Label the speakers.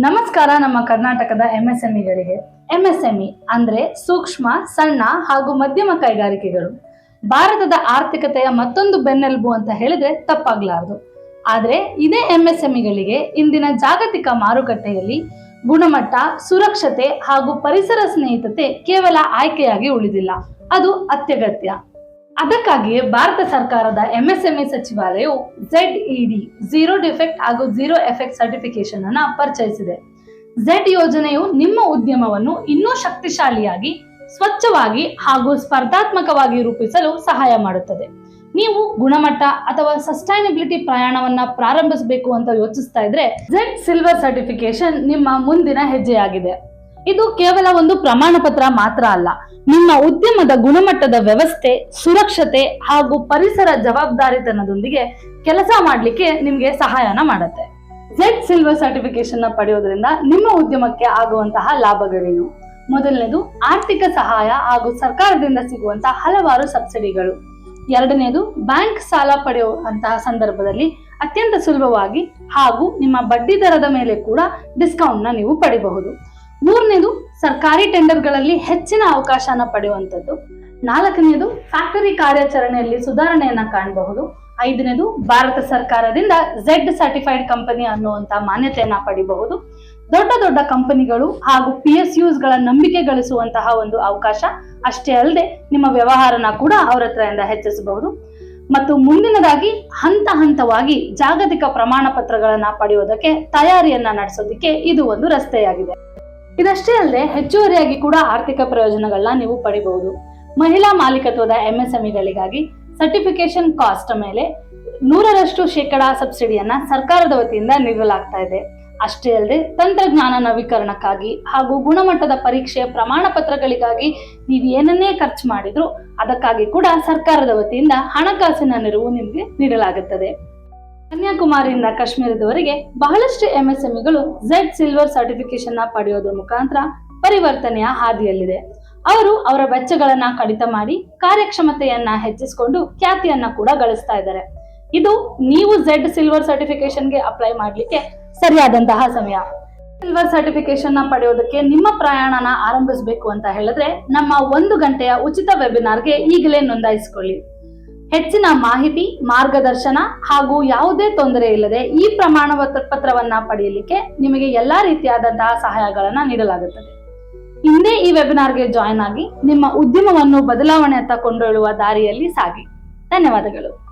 Speaker 1: ನಮಸ್ಕಾರ, ನಮ್ಮ ಕರ್ನಾಟಕದ ಎಂಎಸ್ಎಂಇಗಳಿಗೆ ಎಂಎಸ್ಎಂಇ ಅಂದ್ರೆ ಸೂಕ್ಷ್ಮ, ಸಣ್ಣ ಹಾಗೂ ಮಧ್ಯಮ ಕೈಗಾರಿಕೆಗಳು. ಭಾರತದ ಆರ್ಥಿಕತೆಯ ಮತ್ತೊಂದು ಬೆನ್ನೆಲುಬು ಅಂತ ಹೇಳಿದ್ರೆ ತಪ್ಪಾಗ್ಲಾರದು. ಆದ್ರೆ ಇದೇ ಎಂಎಸ್ಎಂಇಗಳಿಗೆ ಇಂದಿನ ಜಾಗತಿಕ ಮಾರುಕಟ್ಟೆಯಲ್ಲಿ ಗುಣಮಟ್ಟ, ಸುರಕ್ಷತೆ ಹಾಗೂ ಪರಿಸರ ಸ್ನೇಹಿತತೆ ಕೇವಲ ಆಯ್ಕೆಯಾಗಿ ಉಳಿದಿಲ್ಲ. ಅದು ಅತ್ಯಗತ್ಯ. ಅದಕ್ಕಾಗಿಯೇ ಭಾರತ ಸರ್ಕಾರದ ಎಂಎಸ್ಎಂಇ ಸಚಿವಾಲಯವು ಝೆಡ್ ಇಡಿ ಝೀರೋ ಡಿಫೆಕ್ಟ್ ಹಾಗೂ ಝೀರೋ ಎಫೆಕ್ಟ್ ಸರ್ಟಿಫಿಕೇಶನ್ ಅನ್ನು ಪರಿಚಯಿಸಿದೆ. ಝೆಡ್ ಯೋಜನೆಯು ನಿಮ್ಮ ಉದ್ಯಮವನ್ನು ಇನ್ನೂ ಶಕ್ತಿಶಾಲಿಯಾಗಿ, ಸ್ವಚ್ಛವಾಗಿ ಹಾಗೂ ಸ್ಪರ್ಧಾತ್ಮಕವಾಗಿ ರೂಪಿಸಲು ಸಹಾಯ ಮಾಡುತ್ತದೆ. ನೀವು ಗುಣಮಟ್ಟ ಅಥವಾ ಸಸ್ಟೈನಬಿಲಿಟಿ ಪ್ರಯಾಣವನ್ನ ಪ್ರಾರಂಭಿಸಬೇಕು ಅಂತ ಯೋಚಿಸ್ತಾ ಇದ್ರೆ ಝೆಡ್ ಸಿಲ್ವರ್ ಸರ್ಟಿಫಿಕೇಶನ್ ನಿಮ್ಮ ಮುಂದಿನ ಹೆಜ್ಜೆಯಾಗಿದೆ. ಇದು ಕೇವಲ ಒಂದು ಪ್ರಮಾಣ ಪತ್ರ ಮಾತ್ರ ಅಲ್ಲ. ನಿಮ್ಮ ಉದ್ಯಮದ ಗುಣಮಟ್ಟದ ವ್ಯವಸ್ಥೆ, ಸುರಕ್ಷತೆ ಹಾಗೂ ಪರಿಸರ ಜವಾಬ್ದಾರಿತನದೊಂದಿಗೆ ಕೆಲಸ ಮಾಡಲಿಕ್ಕೆ ನಿಮಗೆ ಸಹಾಯನ ಮಾಡುತ್ತೆ. ಝೆಡ್ ಸಿಲ್ವರ್ ಸರ್ಟಿಫಿಕೇಶನ್ನ ಪಡೆಯೋದ್ರಿಂದ ನಿಮ್ಮ ಉದ್ಯಮಕ್ಕೆ ಆಗುವಂತಹ ಲಾಭಗಳೇನು? ಮೊದಲನೇದು, ಆರ್ಥಿಕ ಸಹಾಯ ಹಾಗೂ ಸರ್ಕಾರದಿಂದ ಸಿಗುವಂತಹ ಹಲವಾರು ಸಬ್ಸಿಡಿಗಳು. ಎರಡನೇದು, ಬ್ಯಾಂಕ್ ಸಾಲ ಪಡೆಯುವಂತಹ ಸಂದರ್ಭದಲ್ಲಿ ಅತ್ಯಂತ ಸುಲಭವಾಗಿ ಹಾಗೂ ನಿಮ್ಮ ಬಡ್ಡಿ ದರದ ಮೇಲೆ ಕೂಡ ಡಿಸ್ಕೌಂಟ್ನ ನೀವು ಪಡಿಬಹುದು. ಮೂರನೇದು, ಸರ್ಕಾರಿ ಟೆಂಡರ್ಗಳಲ್ಲಿ ಹೆಚ್ಚಿನ ಅವಕಾಶನ ಪಡೆಯುವಂಥದ್ದು. ನಾಲ್ಕನೇದು, ಫ್ಯಾಕ್ಟರಿ ಕಾರ್ಯಾಚರಣೆಯಲ್ಲಿ ಸುಧಾರಣೆಯನ್ನ ಕಾಣಬಹುದು. ಐದನೇದು, ಭಾರತ ಸರ್ಕಾರದಿಂದ ಝೆಡ್ ಸರ್ಟಿಫೈಡ್ ಕಂಪನಿ ಅನ್ನುವಂತ ಮಾನ್ಯತೆಯನ್ನ ಪಡಿಬಹುದು. ದೊಡ್ಡ ದೊಡ್ಡ ಕಂಪನಿಗಳು ಹಾಗೂ ಪಿ ಎಸ್ಗಳ ನಂಬಿಕೆ ಗಳಿಸುವಂತಹ ಒಂದು ಅವಕಾಶ ಅಷ್ಟೇ ಅಲ್ಲದೆ ನಿಮ್ಮ ವ್ಯವಹಾರನ ಕೂಡ ಅವರ ಹತ್ರದಿಂದ ಹೆಚ್ಚಿಸಬಹುದು. ಮತ್ತು ಮುಂದಿನದಾಗಿ, ಹಂತ ಹಂತವಾಗಿ ಜಾಗತಿಕ ಪ್ರಮಾಣ ಪತ್ರಗಳನ್ನ ಪಡೆಯೋದಕ್ಕೆ ತಯಾರಿಯನ್ನ ನಡೆಸೋದಕ್ಕೆ ಇದು ಒಂದು ರಸ್ತೆಯಾಗಿದೆ. ಇದಷ್ಟೇ ಅಲ್ಲದೆ ಹೆಚ್ಚುವರಿಯಾಗಿ ಕೂಡ ಆರ್ಥಿಕ ಪ್ರಯೋಜನಗಳನ್ನ ನೀವು ಪಡಿಬಹುದು. ಮಹಿಳಾ ಮಾಲೀಕತ್ವದ ಎಂಎಸ್ಎಂಇಗಳಿಗಾಗಿ ಸರ್ಟಿಫಿಕೇಶನ್ ಕಾಸ್ಟ್ ಮೇಲೆ ನೂರರಷ್ಟು ಶೇಕಡಾ ಸಬ್ಸಿಡಿಯನ್ನ ಸರ್ಕಾರದ ವತಿಯಿಂದ ನೀಡಲಾಗ್ತಾ ಇದೆ. ಅಷ್ಟೇ ಅಲ್ಲದೆ ತಂತ್ರಜ್ಞಾನ ನವೀಕರಣಕ್ಕಾಗಿ ಹಾಗೂ ಗುಣಮಟ್ಟದ ಪರೀಕ್ಷೆಯ ಪ್ರಮಾಣ ಪತ್ರಗಳಿಗಾಗಿ ನೀವು ಏನನ್ನೇ ಖರ್ಚು ಮಾಡಿದ್ರು ಅದಕ್ಕಾಗಿ ಕೂಡ ಸರ್ಕಾರದ ವತಿಯಿಂದ ಹಣಕಾಸಿನ ನೆರವು ನಿಮಗೆ ನೀಡಲಾಗುತ್ತದೆ. ಕನ್ಯಾಕುಮಾರಿಯಿಂದ ಕಾಶ್ಮೀರದವರೆಗೆ ಬಹಳಷ್ಟು ಎಂಎಸ್ಎಂಇಗಳು ಝೆಡ್ ಸಿಲ್ವರ್ ಸರ್ಟಿಫಿಕೇಶನ್ನ ಪಡೆಯೋದ್ರ ಮುಖಾಂತರ ಪರಿವರ್ತನೆಯ ಹಾದಿಯಲ್ಲಿದೆ. ಅವರು ಅವರ ವೆಚ್ಚಗಳನ್ನ ಕಡಿತ ಮಾಡಿ ಕಾರ್ಯಕ್ಷಮತೆಯನ್ನ ಹೆಚ್ಚಿಸಿಕೊಂಡು ಖ್ಯಾತಿಯನ್ನ ಕೂಡ ಗಳಿಸ್ತಾ ಇದ್ದಾರೆ. ಇದು ನೀವು ಝೆಡ್ ಸಿಲ್ವರ್ ಸರ್ಟಿಫಿಕೇಶನ್ಗೆ ಅಪ್ಲೈ ಮಾಡಲಿಕ್ಕೆ ಸರಿಯಾದಂತಹ ಸಮಯ. ಸಿಲ್ವರ್ ಸರ್ಟಿಫಿಕೇಶನ್ನ ಪಡೆಯೋದಕ್ಕೆ ನಿಮ್ಮ ಪ್ರಯಾಣನ ಆರಂಭಿಸಬೇಕು ಅಂತ ಹೇಳಿದ್ರೆ ನಮ್ಮ ಒಂದು ಗಂಟೆಯ ಉಚಿತ ವೆಬಿನಾರ್ಗೆ ಈಗಲೇ ನೋಂದಾಯಿಸಿಕೊಳ್ಳಿ. ಹೆಚ್ಚಿನ ಮಾಹಿತಿ, ಮಾರ್ಗದರ್ಶನ ಹಾಗೂ ಯಾವುದೇ ತೊಂದರೆ ಇಲ್ಲದೆ ಈ ಪ್ರಮಾಣ ಪತ್ರ- ಪತ್ರವನ್ನ ಪಡೆಯಲಿಕ್ಕೆ ನಿಮಗೆ ಎಲ್ಲಾ ರೀತಿಯಾದಂತಹ ಸಹಾಯಗಳನ್ನ ನೀಡಲಾಗುತ್ತದೆ. ಹಿಂದೆ ಈ ವೆಬಿನಾರ್ಗೆ ಜಾಯಿನ್ ಆಗಿ ನಿಮ್ಮ ಉದ್ಯಮವನ್ನು ಬದಲಾವಣೆಯತ್ತ ಕೊಂಡೊಯ್ಯುವ ದಾರಿಯಲ್ಲಿ ಸಾಗಿ. ಧನ್ಯವಾದಗಳು.